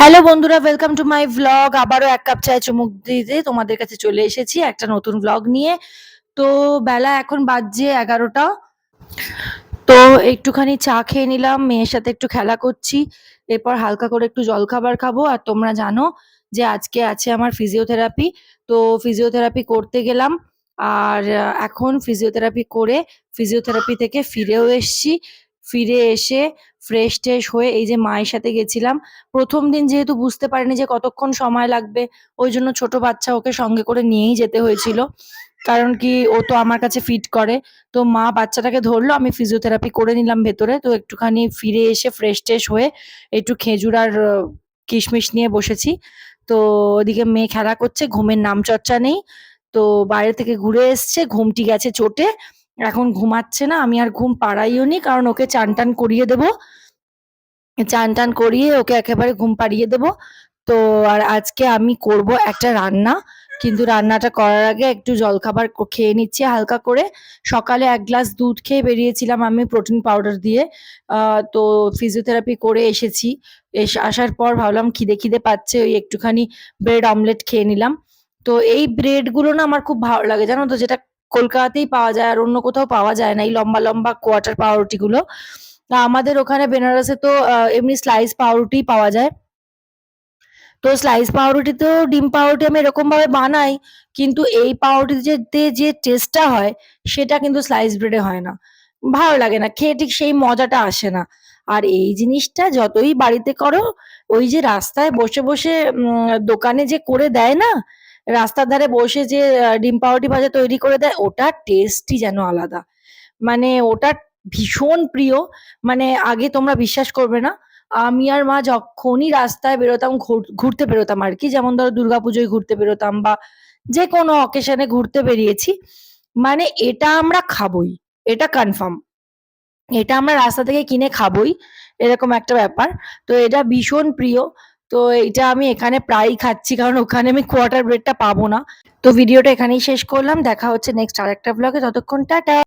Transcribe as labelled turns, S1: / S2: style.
S1: Hello বন্ধুরা welcome to my vlog আবারও এক কাপ চায় চুমুক দিতে তোমাদের কাছে চলে এসেছি একটা নতুন ভ্লগ নিয়ে। তো বেলা এখন বাজছে এগারোটা। তো একটুখানি চা খেয়ে নিলাম, মেয়ের সাথে একটু খেলা করছি। এরপর হালকা করে একটু জলখাবার খাব। আর তোমরা জানো যে আজকে আছে আমার ফিজিওথেরাপি তো ফিজিওথেরাপি করতে গেলাম। আর এখন ফিজিওথেরাপি করে ফিজিওথেরাপি থেকে ফিরেও এসেছি। ফিরে এসে ফ্রেশ ট্রেশ হয়ে এই যে মায়ের সাথে গেছিলাম। প্রথম দিন যেহেতু বুঝতে পারিনি যে কতক্ষণ সময় লাগবে, ওই জন্য ছোট বাচ্চা ওকে সঙ্গে করে নিয়েই যেতে হয়েছিল। কারণ কি, ও তো আমার কাছে ফিট করে। তো মা বাচ্চাটাকে ধরলো, আমি ফিজিওথেরাপি করে নিলাম ভেতরে। তো একটুখানি ফিরে এসে ফ্রেশ ট্রেশ হয়ে একটু খেজুর আর কিশমিশ নিয়ে বসেছি। তো ওদিকে মেয়ে খেলা করছে, ঘুমের নাম চর্চা নেই। তো বাইরে থেকে ঘুরে এসছে, ঘুমটি গেছে চোটে। এখন ঘুমাচ্ছে না, আমি আর ঘুম পাড়াইও নি, কারণ ওকে চান টান করিয়ে দেবো। চান টান করিয়ে ওকে একেবারে ঘুম পাড়িয়ে দেবো। তো আর আজকে আমি করব একটা রান্না, কিন্তু রান্নাটা করার আগে একটু জলখাবার খেয়ে নিচ্ছি হালকা করে। সকালে এক গ্লাস দুধ খেয়ে বেরিয়েছিলাম আমি প্রোটিন পাউডার দিয়ে। তো ফিজিওথেরাপি করে এসেছি। এস, আসার পর ভাবলাম খিদে খিদে পাচ্ছে, ওই একটুখানি ব্রেড অমলেট খেয়ে নিলাম। তো এই ব্রেডগুলো না আমার খুব ভালো লাগে, জানো তো? যেটা কলকাতাতেই পাওয়া যায় আর অন্য কোথাও পাওয়া যায় না, এই লম্বা লম্বা কোয়ার্টার পাউরুটি গুলো তা আমাদের ওখানে বেনারসে তো এমনি স্লাইস পাউরুটি পাওয়া যায়। তো স্লাইস পাউরুটিতেও ডিম পাউরুটি আমি এরকম ভাবে বানাই, কিন্তু এই পাউরুটিতে যে টেস্টটা হয়, সেটা কিন্তু স্লাইস ব্রেডে হয় না। ভালো লাগে না, খেয়ে ঠিক সেই মজাটা আসে না। আর এই জিনিসটা যতই বাড়িতে করো, ওই যে রাস্তায় বসে বসে দোকানে যে করে দেয় না রাস্তার ধারে বসে যে ডিম পাউরুটি ভাজা তৈরি করে দেয় ওটার টেস্টই যেন আলাদা। মানে ওটা ভীষণ প্রিয়। মানে আগে তোমরা বিশ্বাস করবে না, আমি আর মা যখনই রাস্তায় বেরোতাম, ঘুর- ঘুরতে বেরোতাম আর কি, যেমন ধরো দুর্গাপুজোয় ঘুরতে বেরোতাম বা যে কোনো অকেশনে ঘুরতে বেরিয়েছি মানে এটা আমরা খাবোই, এটা কনফার্ম এটা আমরা রাস্তা থেকে কিনে খাবোই, এরকম একটা ব্যাপার। তো এটা ভীষণ প্রিয়। তো এটা আমি এখানে প্রায়ই খাচ্ছি, কারণ ওখানে আমি কোয়ার্টার ব্রেডটা পাবো না। তো ভিডিওটা এখানেই শেষ করলাম, দেখা হচ্ছে নেক্সট আরেকটা ব্লগে ততক্ষণ টাটা!